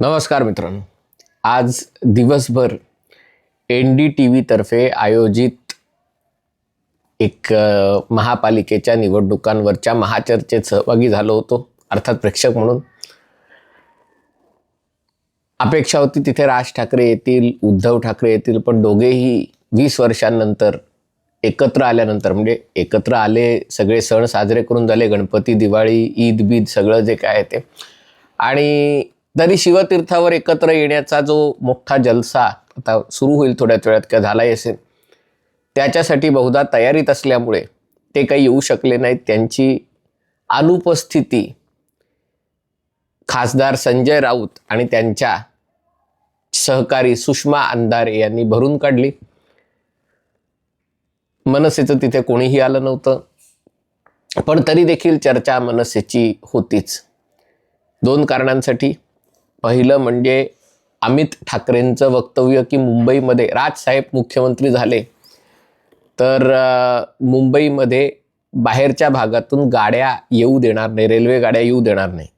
नमस्कार मित्रांनो. आज दिवसभर एन डी टी व्हीतर्फे आयोजित एक महापालिकेच्या निवडणुकांवरच्या महाचर्चेत सहभागी झालो होतो अर्थात प्रेक्षक म्हणून. अपेक्षा होती तिथे राज ठाकरे येतील उद्धव ठाकरे येतील पण दोघेही वीस वर्षांनंतर एकत्र आल्यानंतर म्हणजे एकत्र आले सगळे सण साजरे करून झाले गणपती दिवाळी ईद बीद सगळं जे काय आहे ते. आणि तरी शिवतीर्थावर एकत्र येण्याचा जो मोठा जलसा आता सुरू होईल थोड्याच वेळात किंवा झालाही असेल त्याच्यासाठी बहुधा तयारीत असल्यामुळे ते काही येऊ शकले नाहीत. त्यांची अनुपस्थिती खासदार संजय राऊत आणि त्यांच्या सहकारी सुषमा अंधारे यांनी भरून काढली. मनसेचं तिथे कोणीही आलं नव्हतं. पण तरी देखील चर्चा मनसेची होतीच. दोन कारणांसाठी. पहिलं म्हणजे अमित ठाकरेंचं वक्तव्य की मुंबईमध्ये राजसाहेब मुख्यमंत्री झाले. तर मुंबईमध्ये बाहेरच्या भागातून गाड्या येऊ देणार नाही रेल्वे गाड्या येऊ देणार नाही.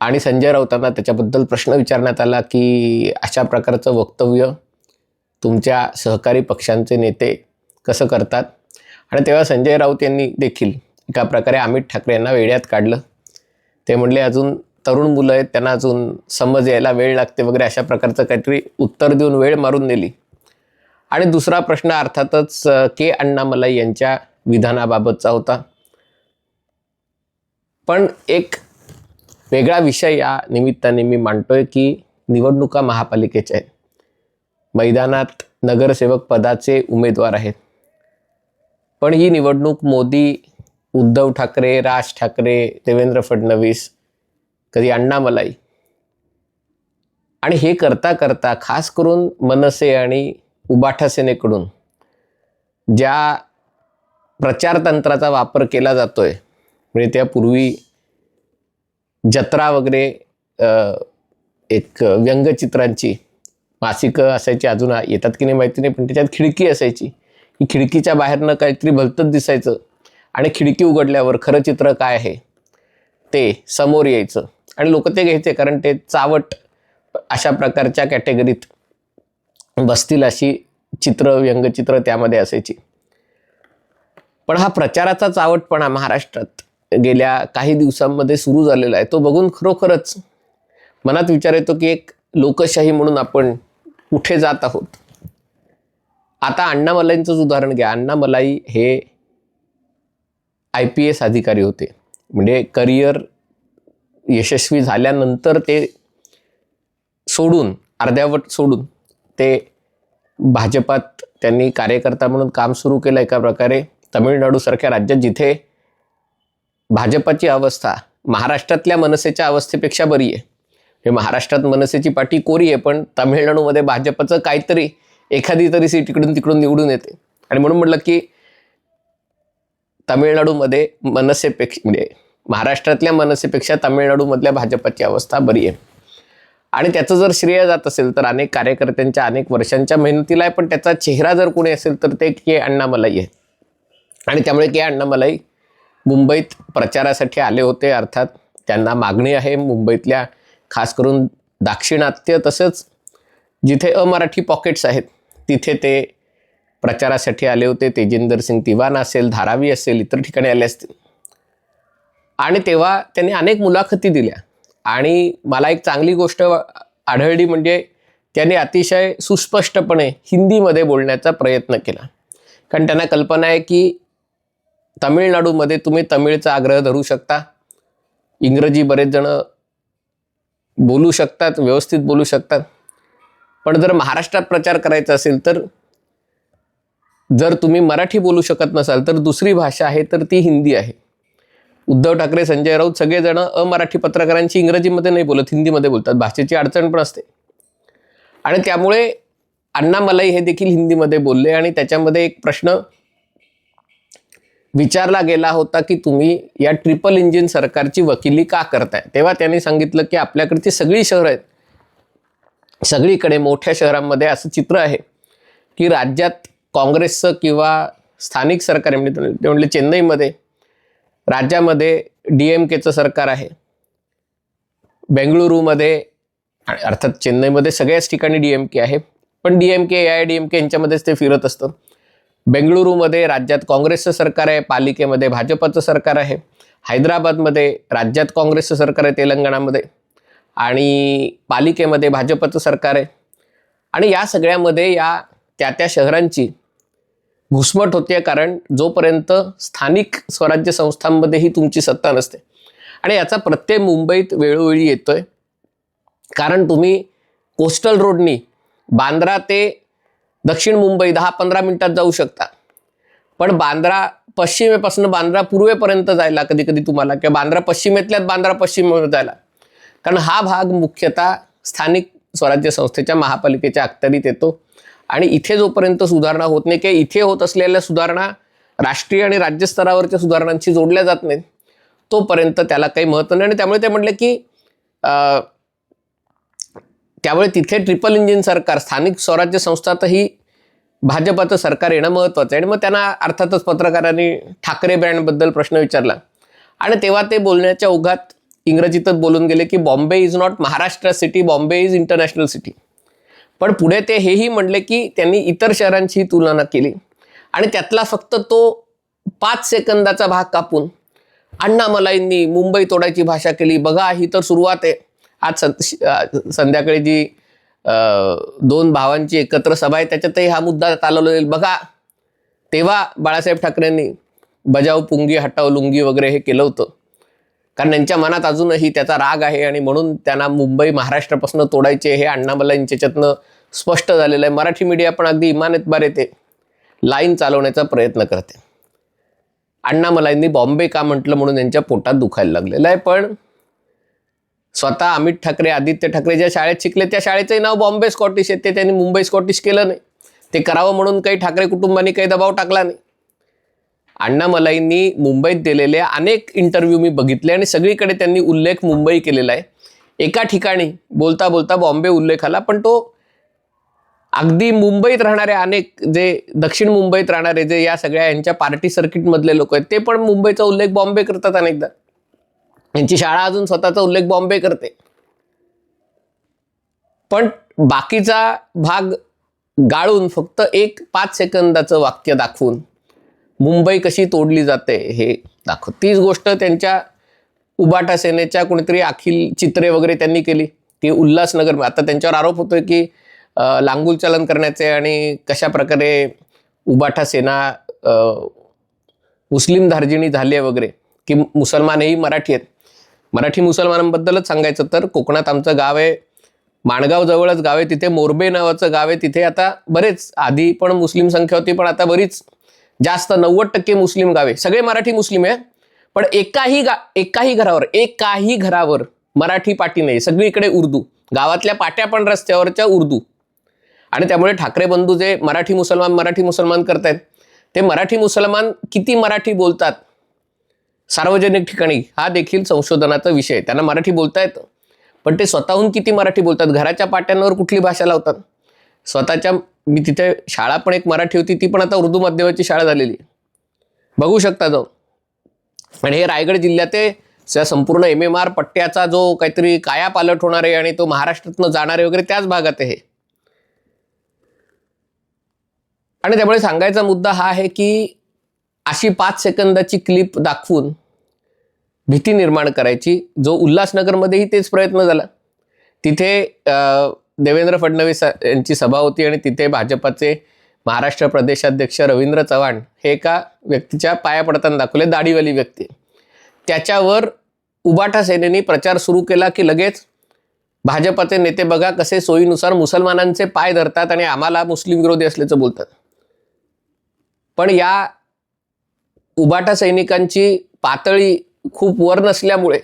आणि संजय राऊतांना त्याच्याबद्दल प्रश्न विचारण्यात आला की अशा प्रकारचं वक्तव्य तुमच्या सहकारी पक्षांचे नेते कसं करतात? आणि तेव्हा संजय राऊत यांनी देखील एका प्रकारे अमित ठाकरे यांना वेड्यात काढलं. ते म्हणले अजून तरुण मुलं आहेत त्यांना अजून समज यायला वेळ लागते वगैरे अशा प्रकारचं काहीतरी उत्तर देऊन वेळ मारून नेली आणि दुसरा प्रश्न अर्थातच के अण्णामलाई यांच्या विधानाबाबतचा होता. पण एक वेगळा विषय या निमित्ताने मी मांडतोय की निवडणुका महापालिकेच्या आहेत. मैदानात नगरसेवक पदाचे उमेदवार आहेत. पण ही निवडणूक मोदी उद्धव ठाकरे राज ठाकरे देवेंद्र फडणवीस कधी अण्णामलाई आणि हे करता करता खास करून मनसे आणि उबाठा सेनेकडून ज्या प्रचारतंत्राचा वापर केला जातोय म्हणजे त्यापूर्वी जत्रा वगैरे एक व्यंगचित्रांची मासिकं असायची अजून येतात की नाही माहिती नाही पण त्याच्यात खिडकी असायची. की खिडकीच्या बाहेरनं काहीतरी भलतंच दिसायचं आणि खिडकी उघडल्यावर खरं चित्र काय आहे? ते समोर यायचं. आणि लोक ते घ्यायचे कारण ते चावट अशा प्रकारच्या कॅटेगरीत बसतील अशी चित्र व्यंगचित्र त्यामध्ये असायची. पण हा प्रचाराचा चावटपणा महाराष्ट्रात गेल्या काही दिवसांमध्ये सुरू झालेला आहे. तो बघून खरोखरच मनात विचार येतो की एक लोकशाही म्हणून आपण कुठे जात आहोत? आता अण्णामलाईंचंच उदाहरण घ्या. अण्णामलाई हे आय पी एस अधिकारी होते. म्हणजे करिअर यशस्वी झाल्यानंतर ते सोडून अर्ध्यावट सोडून ते भाजपात त्यांनी कार्यकर्ता म्हणून काम सुरू केलं एका प्रकारे. तमिळनाडूसारख्या राज्यात जिथे भाजपाची अवस्था महाराष्ट्रातल्या मनसेच्या अवस्थेपेक्षा बरी आहे. हे महाराष्ट्रात मनसेची पाठी कोरी आहे पण तमिळनाडूमध्ये भाजपचं काहीतरी एखादी तरी सीट इकडून तिकडून निवडून येते. आणि म्हणून म्हटलं की तमिळनाडूमध्ये मनसेपेक्षा म्हणजे महाराष्ट्रातल्या मनसेपेक्षा तमिळनाडूमधल्या भाजपाची अवस्था बरी आहे. आणि त्याचं जर श्रेय जात असेल तर अनेक कार्यकर्त्यांच्या अनेक वर्षांच्या मेहनतीला आहे पण त्याचा चेहरा जर कोणी असेल तर ते के. अण्णामलाई आहे. आणि त्यामुळे के. अण्णामलाई मुंबईत प्रचारासाठी आले होते अर्थात त्यांना मागणी आहे मुंबईतल्या खास करून दाक्षिणात्य तसंच जिथे अमराठी पॉकेट्स आहेत तिथे ते प्रचारासाठी आले होते. तेजिंदर सिंग तिवान असेल धारावी असेल इतर ठिकाणी आले असतील. आणि तेव्हा त्यांनी अनेक मुलाखती दिल्या. आणि मला एक चांगली गोष्ट आढळली म्हणजे त्यांनी अतिशय सुस्पष्टपणे हिंदीमध्ये बोलण्याचा प्रयत्न केला. कारण त्यांना कल्पना आहे की तमिळनाडूमध्ये तुम्ही तमिळचा आग्रह धरू शकता. इंग्रजी बरेच जणं बोलू शकतात व्यवस्थित बोलू शकतात. पण जर महाराष्ट्रात प्रचार करायचा असेल तर जर तुम्ही मराठी बोलू शकत नसाल तर दुसरी भाषा आहे तर ती हिंदी आहे. उद्धव ठाकरे संजय राऊत सगळेजण अमराठी पत्रकारांची इंग्रजीमध्ये नाही बोलत हिंदीमध्ये बोलतात. भाषेची अडचण पण असते. आणि त्यामुळे अण्णामलाई हे देखील हिंदीमध्ये बोलले आणि त्याच्यामध्ये एक प्रश्न विचारला गेला होता की तुम्ही या ट्रिपल इंजिन सरकारची वकिली का करताय? तेव्हा त्यांनी सांगितलं की आपल्याकडची सगळी शहरं आहेत. सगळीकडे मोठ्या शहरांमध्ये असं चित्र आहे की राज्यात काँग्रेसचं किंवा स्थानिक सरकार म्हणजे ते म्हणले चेन्नईमध्ये राज्यामध्ये डी एम केचं सरकार आहे. बेंगळुरूमध्ये अर्थात चेन्नईमध्ये सगळ्याच ठिकाणी डी एम के आहे पण D M K A I D M K यांच्यामध्येच ते फिरत असतं. बेंगळुरूमध्ये राज्यात काँग्रेसचं सरकार आहे पालिकेमध्ये भाजपचं सरकार आहे हैदराबादमध्ये राज्यात काँग्रेसचं सरकार आहे तेलंगणामध्ये आणि पालिकेमध्ये भाजपचं सरकार आहे. आणि या सगळ्यामध्ये या त्या त्या शहरांची घुसमट होते कारण जोपर्यंत स्थानिक स्वराज्य संस्थांमध्येही तुमची सत्ता नसते. आणि याचा प्रत्यय मुंबईत वेळोवेळी येतोय. कारण तुम्ही कोस्टल रोडनी बांद्रा ते दक्षिण मुंबई दहा पंधरा मिनिटात जाऊ शकता. पण बांद्रा पश्चिमेपासून बांद्रा पूर्वेपर्यंत जायला कधी कधी तुम्हाला किंवा बांद्रा पश्चिमेतल्यात बांद्रा पश्चिम जायला. कारण हा भाग मुख्यतः स्थानिक स्वराज्य संस्थेच्या महापालिकेच्या अखत्यारीत येतो. आणि इथे जोपर्यंत सुधारणा होत नाही किंवा इथे होत असलेल्या सुधारणा राष्ट्रीय आणि राज्य स्तरावरच्या सुधारणांशी जोडल्या जात नाहीत तोपर्यंत त्याला काही महत्त्व नाही. आणि त्यामुळे ते म्हटलं की त्यामुळे तिथे ट्रिपल इंजिन सरकार स्थानिक स्वराज्य संस्थातही भाजपाचं सरकार येणं महत्त्वाचं आहे. आणि मग त्यांना अर्थातच पत्रकारांनी ठाकरे ब्रँडबद्दल प्रश्न विचारला. आणि तेव्हा ते बोलण्याच्या ओघात इंग्रजीतच बोलून गेले की Bombay is not Maharashtra city Bombay is international city पण पुढे ते हेही म्हणले की त्यांनी इतर शहरांची तुलना केली. आणि त्यातला फक्त तो पाच सेकंदाचा भाग कापून अण्णामलाईंनी मुंबई तोडायची भाषा केली. बघा ही तर सुरुवात आहे. आज सं- संध्याकाळी जी दोन भावांची एकत्र सभा आहे त्याच्यातही हा मुद्दा चालवला जाईल बघा तेव्हा बाळासाहेब ठाकरेंनी बजाव पुंगी हटाव लुंगी वगैरे हे केलं होतं. कारण त्यांच्या मनात अजूनही त्याचा राग आहे आणि म्हणून त्यांना मुंबई महाराष्ट्रापासून तोडायचे हे अण्णामला यांच्याच्यातनं स्पष्ट झालेलं आहे. मराठी मीडिया पण अगदी इमानतबार येते लाईन चालवण्याचा प्रयत्न करते. अण्णामलाईंनी बॉम्बे का म्हटलं म्हणून यांच्या पोटात दुखायला लागलेलं आहे. पण स्वतः अमित ठाकरे आदित्य ठाकरे ज्या शाळेत शिकले त्या शाळेचंही नाव बॉम्बे स्कॉटिश आहे. ते त्यांनी मुंबई स्कॉटिश केलं नाही. ते करावं म्हणून काही ठाकरे कुटुंबांनी काही दबाव टाकला नाही. अण्णामलाईंनी मुंबईत दिलेले अनेक इंटरव्ह्यू मी बघितले आणि सगळीकडे त्यांनी उल्लेख मुंबई केलेला आहे. एका ठिकाणी बोलता बोलता बॉम्बे उल्लेख आला पण तो अगदी मुंबईत राहणारे अनेक जे दक्षिण मुंबईत राहणारे जे या सगळ्या यांच्या पार्टी सर्किटमधले लोक आहेत ते पण मुंबईचा उल्लेख बॉम्बे करतात अनेकदा. यांची शाळा अजून स्वतःचा उल्लेख बॉम्बे करते. पण बाकीचा भाग गाळून फक्त एक पाच सेकंदाचं वाक्य दाखवून मुंबई कशी तोडली जाते हे दाखव. तीच गोष्ट त्यांच्या उबाटा सेनेच्या कोणीतरी अखिल चित्रे वगैरे त्यांनी केली. की उल्हासनगर आता त्यांच्यावर आरोप होतोय की लांगूल चलन करण्याचे आणि कशा प्रकारे उबाठा सेना मुस्लिम धार्जिणी झाली आहे वगैरे की मुसलमानही मराठी आहेत. मराठी मुसलमानांबद्दलच सांगायचं तर कोकणात आमचं गाव आहे माणगाव जवळच गाव आहे तिथे मोरबे नावाचं गाव आहे तिथे आता बरेच आधी पण मुस्लिम संख्या होती पण आता बरीच जास्त नव्वद टक्के मुस्लिम गावे सगळे मराठी मुस्लिम आहे पण एकाही गा एकाही घरावर एकाही घरावर मराठी पाटी नाही. सगळीकडे उर्दू. गावातल्या पाट्या पण रस्त्यावरच्या उर्दू. आणि त्यामुळे ठाकरे बंधू जे मराठी मुसलमान मराठी मुसलमान करतायत ते मराठी मुसलमान किती मराठी बोलतात? सार्वजनिक ठिकाणी हा देखील संशोधनाचा विषय आहे. त्यांना मराठी बोलता येतं. पण ते स्वतःहून किती मराठी बोलतात? घराच्या पाट्यांवर कुठली भाषा लावतात? स्वतःच्या मी तिथे शाळा पण एक मराठी होती ती पण आता उर्दू माध्यमाची शाळा झालेली आहे. बघू शकता जाऊन. आणि हे रायगड जिल्ह्यात आहे त्या संपूर्ण एम एम आर पट्ट्याचा जो काहीतरी काया पालट होणार आहे आणि तो महाराष्ट्रातनं जाणारे वगैरे त्याच भागात आहे आणि त्यामुळे सांगायचा मुद्दा हा आहे की अशी पाच सेकंदाची क्लिप दाखवून भीती निर्माण करायची. जो उल्हासनगरमध्येही तेच प्रयत्न झाला. तिथे देवेंद्र फडणवीस यांची सभा होती आणि तिथे भाजपाचे महाराष्ट्र प्रदेशाध्यक्ष रवींद्र चव्हाण हे एका व्यक्तीच्या पाया पडताना दाखवले दाढीवाली व्यक्ती. त्याच्यावर उबाटा सेनेनी प्रचार सुरू केला की लगेच भाजपाचे नेते बघा कसे सोयीनुसार मुसलमानांचे पाय धरतात आणि आम्हाला मुस्लिम विरोधी असल्याचं बोलतात. पण या उबाटा सैनिकांची पातळी खूप वर नसल्यामुळे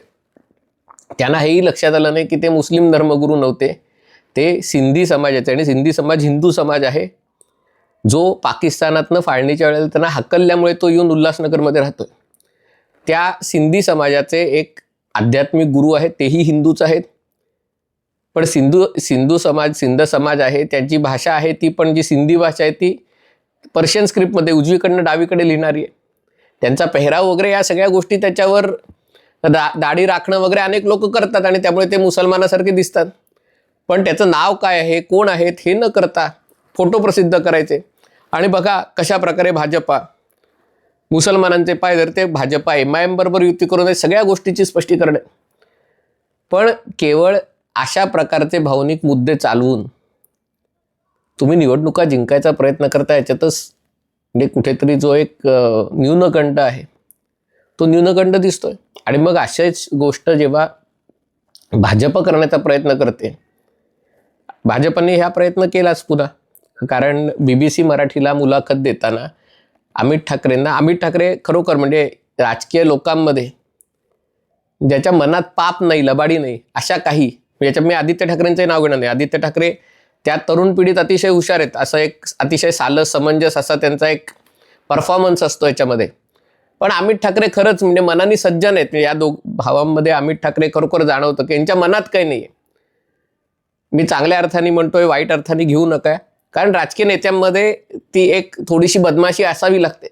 त्यांना हेही लक्षात आलं नाही की ते मुस्लिम धर्मगुरू नव्हते. ते सिंधी समाजाचे आणि सिंधी समाज हिंदू समाज आहे. जो पाकिस्तानातनं फाळणीच्या वेळेला त्यांना हकलल्यामुळे तो येऊन उल्हासनगरमध्ये राहतो त्या सिंधी समाजाचे एक आध्यात्मिक गुरु आहेत तेही हिंदूच आहेत. पण सिंधू सिंधू समाज सिंध समाज आहे त्यांची भाषा आहे ती पण जी सिंधी भाषा आहे ती पर्शियन स्क्रिप्टमध्ये उजवीकडनं डावीकडे लिहिणारी आहे. त्यांचा पेहराव वगैरे या सगळ्या गोष्टी त्याच्यावर दा दाढी राखणं वगैरे अनेक लोक करतात आणि त्यामुळे ते मुसलमानासारखे दिसतात. पण त्याचं नाव काय आहे कोण आहेत हे न करता फोटो प्रसिद्ध करायचे. आणि बघा कशा प्रकारे भाजपा मुसलमानांचे पाय धरते भाजपा एम आय एम बरोबर युती करून सगळ्या गोष्टीची स्पष्टीकरण पण केवळ अशा प्रकारचे भावनिक मुद्दे चालवून तुम्ही निवडणुका जिंकायचा प्रयत्न करता याच्यातच म्हणजे कुठेतरी जो एक न्यूनकंठ आहे तो न्यूनकंठ दिसतोय. आणि मग अशाच गोष्ट जेव्हा भाजप करण्याचा प्रयत्न करते भाजपने हा प्रयत्न केलाच पुन्हा. कारण बी बी सी मराठीला मुलाखत देताना अमित ठाकरेंना अमित ठाकरे खरोखर म्हणजे राजकीय लोकांमध्ये ज्याच्या मनात पाप नाही लबाडी नाही अशा काही म्हणजे याच्यात मी आदित्य ठाकरेंचंही नाव घेणार नाही. आदित्य ठाकरे त्या तरुण पिढीत अतिशय हुशार आहेत. असं एक अतिशय सालस समंजस असा त्यांचा एक परफॉर्मन्स असतो याच्यामध्ये. पण अमित ठाकरे खरंच म्हणजे मनाने सज्जन आहेत. या दोघ भावांमध्ये अमित ठाकरे खरोखर जाणवतं की यांच्या मनात काही नाही मी चांगल्या अर्थाने म्हणतोय वाईट अर्थाने घेऊ नका. कारण राजकीय नेत्यांमध्ये ती एक थोडीशी बदमाशी असावी लागते.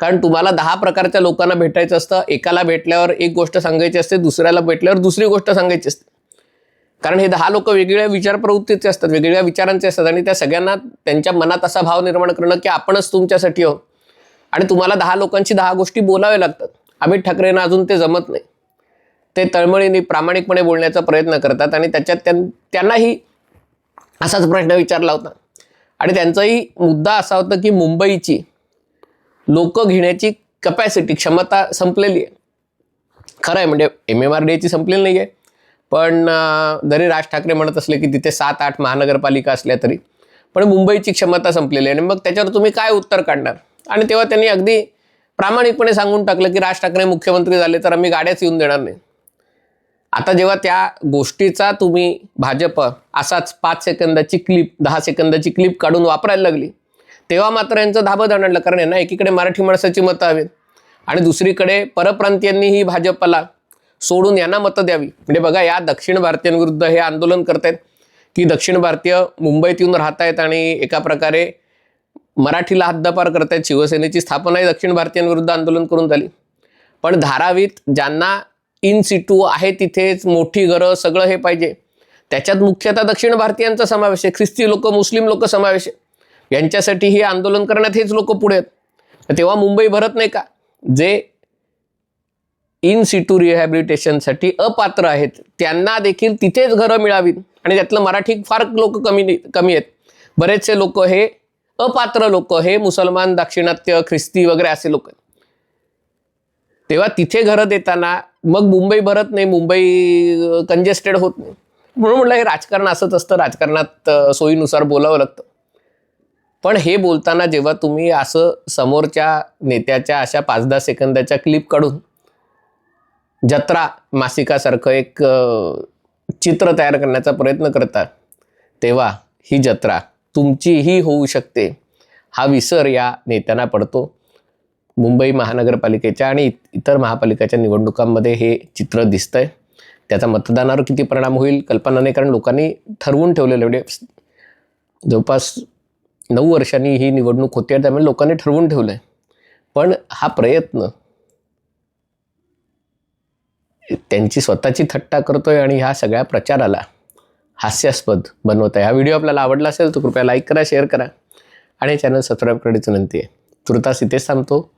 कारण तुम्हाला दहा प्रकारच्या लोकांना भेटायचं असतं. एकाला भेटल्यावर एक गोष्ट सांगायची असते दुसऱ्याला भेटल्यावर दुसरी गोष्ट सांगायची असते. कारण हे दहा लोक वेगवेगळ्या विचार प्रवृत्तीचे असतात वेगवेगळ्या विचारांचे असतात आणि त्या सगळ्यांना त्यांच्या मनात असा भाव निर्माण करणं की आपणच तुमच्यासाठी आहोत. आणि तुम्हाला दहा लोकांची दहा गोष्टी बोलाव्या लागतात. अमित ठाकरेंना अजून ते जमत नाही. ते तळमळीने प्रामाणिकपणे बोलण्याचा प्रयत्न करतात आणि त्याच्यात त्यां त्यांनाही असाच प्रश्न विचारला होता. आणि त्यांचाही मुद्दा असा होता की मुंबईची लोक घेण्याची कपॅसिटी क्षमता संपलेली आहे. खरं आहे म्हणजे एम एम आर डी संपलेली नाही आहे पण जरी राज ठाकरे म्हणत असले की तिथे सात आठ महानगरपालिका असल्या तरी पण मुंबईची क्षमता संपलेली आहे आणि मग त्याच्यावर तुम्ही काय उत्तर काढणार? आणि तेव्हा त्यांनी अगदी प्रामाणिकपणे सांगून टाकलं की राज ठाकरे मुख्यमंत्री झाले तर आम्ही गाड्याच येऊन देणार नाही. आता जेव्हा त्या गोष्टीचा तुम्ही भाजप असाच पाच सेकंदाची क्लिप दहा सेकंदाची क्लिप काढून वापरायला लागली तेव्हा मात्र यांचं धाबं दणडलं. कारण यांना एकीकडे मराठी माणसाची मतं हवीत आणि दुसरीकडे परप्रांतीयांनी ही भाजपला सोडून यांना मतं द्यावी. म्हणजे बघा या दक्षिण भारतीयांविरुद्ध हे आंदोलन करतायत. की दक्षिण भारतीय मुंबईत येऊन राहत आहेत आणि एका प्रकारे मराठीला हद्दपार करतायत. शिवसेनेची स्थापनाही दक्षिण भारतीयांविरुद्ध आंदोलन करून झाली. पण धारावीत ज्यांना इन सिटू आहे तिथेच मोठी घरं सगळं हे पाहिजे. त्याच्यात मुख्यतः दक्षिण भारतीयांचा समावेश आहे. ख्रिस्ती लोक मुस्लिम लोक समावेश आहे. यांच्यासाठी हे आंदोलन करण्यात हेच लोक पुढे आहेत. तेव्हा मुंबई भरत नाही का? जे इन सिटू रिहॅबिलिटेशनसाठी अपात्र आहेत. त्यांना देखील तिथेच घरं मिळावीत. आणि त्यातलं मराठी फार लोक कमी कमी आहेत. बरेचसे लोक हे अपात्र लोक हे मुसलमान दाक्षिणात्य ख्रिस्ती वगैरे असे लोक आहेत. तेव्हा तिथे घरं देताना मग मुंबई भरत नाही मुंबई कंजेस्टेड होत नाही. म्हणून म्हटलं हे राजकारण असंच असतं. राजकारणात सोयीनुसार बोलावं लागतं. पण हे बोलताना जेव्हा तुम्ही असं समोरच्या नेत्याच्या अशा पाच दहा सेकंदाच्या क्लिप काढून जत्रा मासिकासारखं एक चित्र तयार करण्याचा प्रयत्न करतात. तेव्हा ही जत्रा तुमचीही होऊ शकते. हा विसर या नेत्यांना पडतो. मुंबई महानगरपालिकेच्या आणि इतर महापालिकेच्या निवडणुकांमध्ये हे चित्र दिसतंय. त्याचा मतदानावर किती परिणाम होईल कल्पना नाही कारण लोकांनी ठरवून ठेवलेलं म्हणजे जवळपास नऊ वर्षांनी ही निवडणूक होती आहे त्यामुळे लोकांनी ठरवून ठेवलं आहे पण हा प्रयत्न त्यांची स्वतःची थट्टा करतोय आणि ह्या सगळ्या प्रचाराला हास्यास्पद बनवत आहे हा व्हिडिओ आपल्याला आवडला असेल तर कृपया लाईक करा शेअर करा आणि चॅनल सबस्क्राईब करण्याची विनंती आहे. तुर्तास इथेच थांबतो.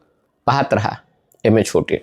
पाहत रहा. M H forty